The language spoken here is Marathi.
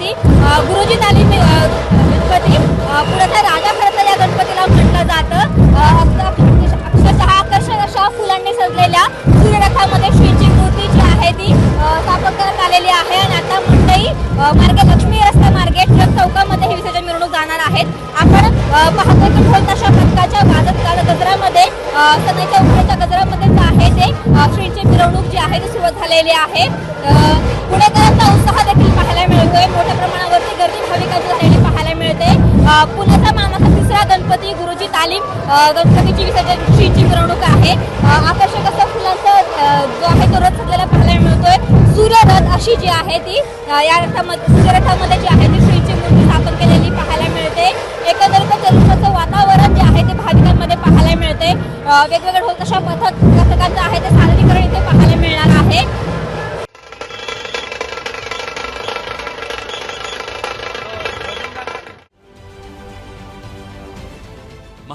गणपती गुरुजी ताली गणपती अ, पुण्याचा राजा खरंतर या गणपतीला म्हटलं जातं. अक्षरशः आकर्षक अशा फुलांनी सजलेल्या सूर्यरथामध्ये श्रीची मूर्ती जी आहे ती स्थापन करण्यात आलेली आहे आणि आता मुंबई अ, मार्गे लक्ष्मी रस्ता मार्गे ट्रक चौकामध्ये ही विसर्जन मिरवणूक जाणार आहेत. आपण पाहतो की ढोल तशा पथकाच्या वाजत गजरामध्ये अ, सणाच्या उघड्याच्या गजरामध्ये जे आहे ते श्रीची श्रींची मिरवणूक जी आहे ती सुरुवात झालेली आहे. पुणेकरांचा उत्साह पाहायला मिळतोय. मोठ्या प्रमाणावरती गर्दी भाविकांच्या झालेली पाहायला मिळते पुण्याचा मानाचा तिसरा गणपती गुरुजी तालीम गणपतीची विसर्जन मिरवणूक आहे. आकर्षक असं फुलांचा जो आहे तो रथ सजलेला पाहायला मिळतोय. सूर्यरथ अशी जी आहे ती या रथामध्ये सूर्यरथामध्ये जी आहे ती श्रीची मूर्ती स्थापन केलेली पाहायला मिळते. एकंदरीतच जल्लोषाचं वातावरण जे आहे ते भाविकांमध्ये पाहायला मिळते वेगवेगळ्या वेगवेगळे ढोल तशा पथक पथकांचं आहे ते सादरीकरण इथे पाहायला